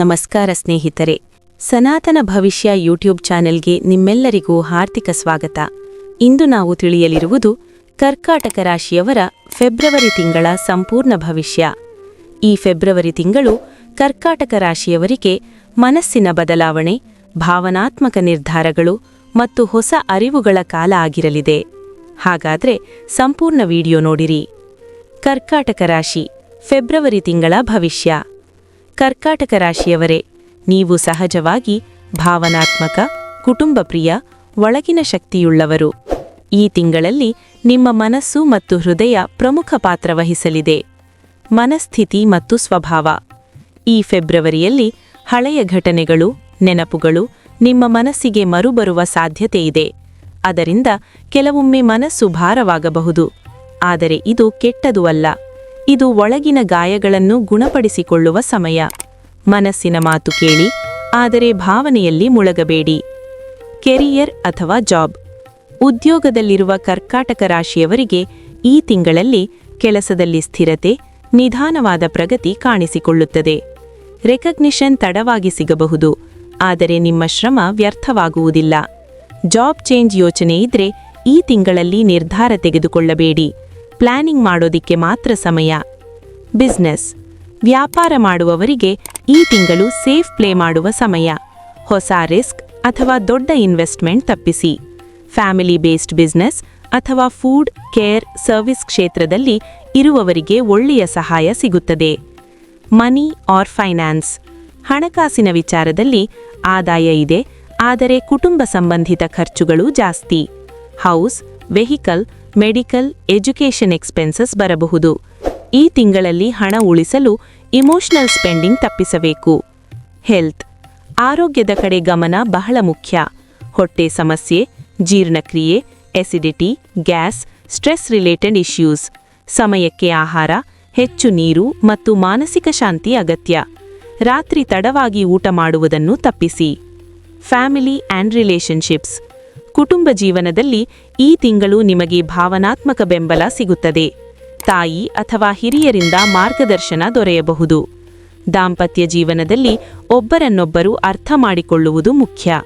ನಮಸ್ಕಾರ ಸ್ನೇಹಿತರೆ. ಸನಾತನ ಭವಿಷ್ಯ ಯೂಟ್ಯೂಬ್ ಚಾನೆಲ್ಗೆ ನಿಮ್ಮೆಲ್ಲರಿಗೂ ಹಾರ್ದಿಕ ಸ್ವಾಗತ. ಇಂದು ನಾವು ತಿಳಿಯಲಿರುವುದು ಕರ್ಕಾಟಕ ರಾಶಿಯವರ ಫೆಬ್ರವರಿ ತಿಂಗಳ ಸಂಪೂರ್ಣ ಭವಿಷ್ಯ. ಈ ಫೆಬ್ರವರಿ ತಿಂಗಳು ಕರ್ಕಾಟಕ ರಾಶಿಯವರಿಗೆ ಮನಸ್ಸಿನ ಬದಲಾವಣೆ, ಭಾವನಾತ್ಮಕ ನಿರ್ಧಾರಗಳು ಮತ್ತು ಹೊಸ ಅರಿವುಗಳ ಕಾಲ ಆಗಿರಲಿದೆ. ಹಾಗಾದ್ರೆ ಸಂಪೂರ್ಣ ವಿಡಿಯೋ ನೋಡಿರಿ. ಕರ್ಕಾಟಕ ರಾಶಿ ಫೆಬ್ರವರಿ ತಿಂಗಳ ಭವಿಷ್ಯ. ಕರ್ಕಾಟಕ ರಾಶಿಯವರೇ, ನೀವು ಸಹಜವಾಗಿ ಭಾವನಾತ್ಮಕ ಕುಟುಂಬ ಪ್ರಿಯ ಒಳಗಿನ ಶಕ್ತಿಯುಳ್ಳವರು. ಈ ತಿಂಗಳಲ್ಲಿ ನಿಮ್ಮ ಮನಸ್ಸು ಮತ್ತು ಹೃದಯ ಪ್ರಮುಖ ಪಾತ್ರ ವಹಿಸಲಿದೆ. ಮನಸ್ಥಿತಿ ಮತ್ತು ಸ್ವಭಾವ. ಈ ಫೆಬ್ರವರಿಯಲ್ಲಿ ಹಳೆಯ ಘಟನೆಗಳು, ನೆನಪುಗಳು ನಿಮ್ಮ ಮನಸ್ಸಿಗೆ ಮರುಬರುವ ಸಾಧ್ಯತೆಯಿದೆ ಅದರಿಂದ ಕೆಲವೊಮ್ಮೆ ಮನಸ್ಸು ಭಾರವಾಗಬಹುದು. ಆದರೆ ಇದು ಕೆಟ್ಟದು ಅಲ್ಲ. ಇದು ಒಳಗಿನ ಗಾಯಗಳನ್ನು ಗುಣಪಡಿಸಿಕೊಳ್ಳುವ ಸಮಯ. ಮನಸ್ಸಿನ ಮಾತು ಕೇಳಿ, ಆದರೆ ಭಾವನೆಯಲ್ಲಿ ಮುಳಗಬೇಡಿ. ಕೆರಿಯರ್ ಅಥವಾ ಜಾಬ್. ಉದ್ಯೋಗದಲ್ಲಿರುವ ಕರ್ಕಾಟಕ ರಾಶಿಯವರಿಗೆ ಈ ತಿಂಗಳಲ್ಲಿ ಕೆಲಸದಲ್ಲಿ ಸ್ಥಿರತೆ, ನಿಧಾನವಾದ ಪ್ರಗತಿ ಕಾಣಿಸಿಕೊಳ್ಳುತ್ತದೆ. ರೆಕಗ್ನಿಷನ್ ತಡವಾಗಿ ಸಿಗಬಹುದು, ಆದರೆ ನಿಮ್ಮ ಶ್ರಮ ವ್ಯರ್ಥವಾಗುವುದಿಲ್ಲ. ಜಾಬ್ ಚೇಂಜ್ ಯೋಚನೆ ಇದ್ರೆ ಈ ತಿಂಗಳಲ್ಲಿ ನಿರ್ಧಾರ ತೆಗೆದುಕೊಳ್ಳಬೇಡಿ. ಪ್ಲಾನಿಂಗ್ ಮಾಡೋದಿಕ್ಕೆ ಮಾತ್ರ ಸಮಯ. ಬಿಸ್ನೆಸ್. ವ್ಯಾಪಾರ ಮಾಡುವವರಿಗೆ ಈ ತಿಂಗಳು ಸೇಫ್ ಪ್ಲೇ ಮಾಡುವ ಸಮಯ. ಹೊಸ ರಿಸ್ಕ್ ಅಥವಾ ದೊಡ್ಡ ಇನ್ವೆಸ್ಟ್ಮೆಂಟ್ ತಪ್ಪಿಸಿ. ಫ್ಯಾಮಿಲಿ ಬೇಸ್ಡ್ ಬಿಸ್ನೆಸ್ ಅಥವಾ ಫುಡ್, ಕೇರ್, ಸರ್ವಿಸ್ ಕ್ಷೇತ್ರದಲ್ಲಿ ಇರುವವರಿಗೆ ಒಳ್ಳೆಯ ಸಹಾಯ ಸಿಗುತ್ತದೆ. Money or finance. ಹಣಕಾಸಿನ ವಿಚಾರದಲ್ಲಿ ಆದಾಯ ಇದೆ, ಆದರೆ ಕುಟುಂಬ ಸಂಬಂಧಿತ ಖರ್ಚುಗಳು ಜಾಸ್ತಿ. House, vehicle medical education expenses ಬರಬಹುದು. ಈ ತಿಂಗಳಲ್ಲಿ ಹಣ ಉಳಿಸಲು ಇಮೋಷನಲ್ ಸ್ಪೆಂಡಿಂಗ್ ತಪ್ಪಿಸಬೇಕು. ಹೆಲ್ತ್. ಆರೋಗ್ಯದ ಕಡೆ ಗಮನ ಬಹಳ ಮುಖ್ಯ. ಹೊಟ್ಟೆ ಸಮಸ್ಯೆ, ಜೀರ್ಣಕ್ರಿಯೆ acidity gas stress related issues ಸಮಯಕ್ಕೆ ಆಹಾರ, ಹೆಚ್ಚು ನೀರು ಮತ್ತು ಮಾನಸಿಕ ಶಾಂತಿ ಅಗತ್ಯ. ರಾತ್ರಿ ತಡವಾಗಿ ಊಟ ಮಾಡುವುದನ್ನು ತಪ್ಪಿಸಿ. ಫ್ಯಾಮಿಲಿ ಆ್ಯಂಡ್ ರಿಲೇಶನ್ಶಿಪ್ಸ್ ಕುಟುಂಬ ಜೀವನದಲ್ಲಿ ಈ ತಿಂಗಳು ನಿಮಗೆ ಭಾವನಾತ್ಮಕ ಬೆಂಬಲ ಸಿಗುತ್ತದೆ. ತಾಯಿ ಅಥವಾ ಹಿರಿಯರಿಂದ ಮಾರ್ಗದರ್ಶನ ದೊರೆಯಬಹುದು. ದಾಂಪತ್ಯ ಜೀವನದಲ್ಲಿ ಒಬ್ಬರನ್ನೊಬ್ಬರು ಅರ್ಥ ಮಾಡಿಕೊಳ್ಳುವುದು ಮುಖ್ಯ.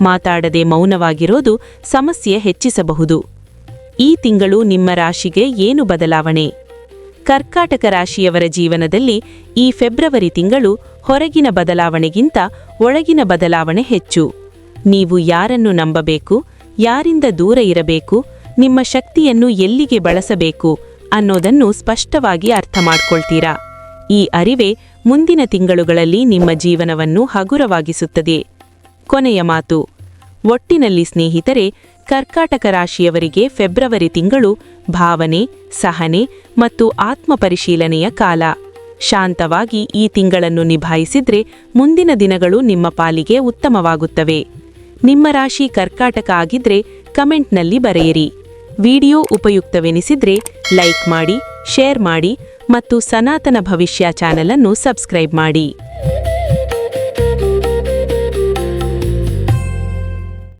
ಮಾತಾಡದೆ ಮೌನವಾಗಿರೋದು ಸಮಸ್ಯೆ ಹೆಚ್ಚಿಸಬಹುದು. ಈ ತಿಂಗಳು ನಿಮ್ಮ ರಾಶಿಗೆ ಏನು ಬದಲಾವಣೆ? ಕರ್ಕಾಟಕ ರಾಶಿಯವರ ಜೀವನದಲ್ಲಿ ಈ ಫೆಬ್ರವರಿ ತಿಂಗಳು ಹೊರಗಿನ ಬದಲಾವಣೆಗಿಂತ ಒಳಗಿನ ಬದಲಾವಣೆ ಹೆಚ್ಚು. ನೀವು ಯಾರನ್ನು ನಂಬಬೇಕು, ಯಾರಿಂದ ದೂರ ಇರಬೇಕು, ನಿಮ್ಮ ಶಕ್ತಿಯನ್ನು ಎಲ್ಲಿಗೆ ಬಳಸಬೇಕು ಅನ್ನೋದನ್ನು ಸ್ಪಷ್ಟವಾಗಿ ಅರ್ಥ ಮಾಡ್ಕೊಳ್ತೀರಾ ಈ ಅರಿವೆ ಮುಂದಿನ ತಿಂಗಳುಗಳಲ್ಲಿ ನಿಮ್ಮ ಜೀವನವನ್ನು ಹಗುರವಾಗಿಸುತ್ತದೆ. ಕೊನೆಯ ಮಾತು. ಒಟ್ಟಿನಲ್ಲಿ ಸ್ನೇಹಿತರೆ, ಕರ್ಕಾಟಕ ರಾಶಿಯವರಿಗೆ ಫೆಬ್ರವರಿ ತಿಂಗಳು ಭಾವನೆ, ಸಹನೆ ಮತ್ತು ಆತ್ಮಪರಿಶೀಲನೆಯ ಕಾಲ. ಶಾಂತವಾಗಿ ಈ ತಿಂಗಳನ್ನು ನಿಭಾಯಿಸಿದ್ರೆ ಮುಂದಿನ ದಿನಗಳು ನಿಮ್ಮ ಪಾಲಿಗೆ ಉತ್ತಮವಾಗುತ್ತವೆ. ನಿಮ್ಮ ರಾಶಿ ಕರ್ಕಾಟಕ ಆಗಿದ್ರೆ ಕಮೆಂಟ್ನಲ್ಲಿ ಬರೆಯಿರಿ. ವಿಡಿಯೋ ಉಪಯುಕ್ತವೆನಿಸಿದ್ರೆ ಲೈಕ್ ಮಾಡಿ, ಶೇರ್ ಮಾಡಿ ಮತ್ತು ಸನಾತನ ಭವಿಷ್ಯ ಚಾನಲನ್ನು ಸಬ್ಸ್ಕ್ರೈಬ್ ಮಾಡಿ.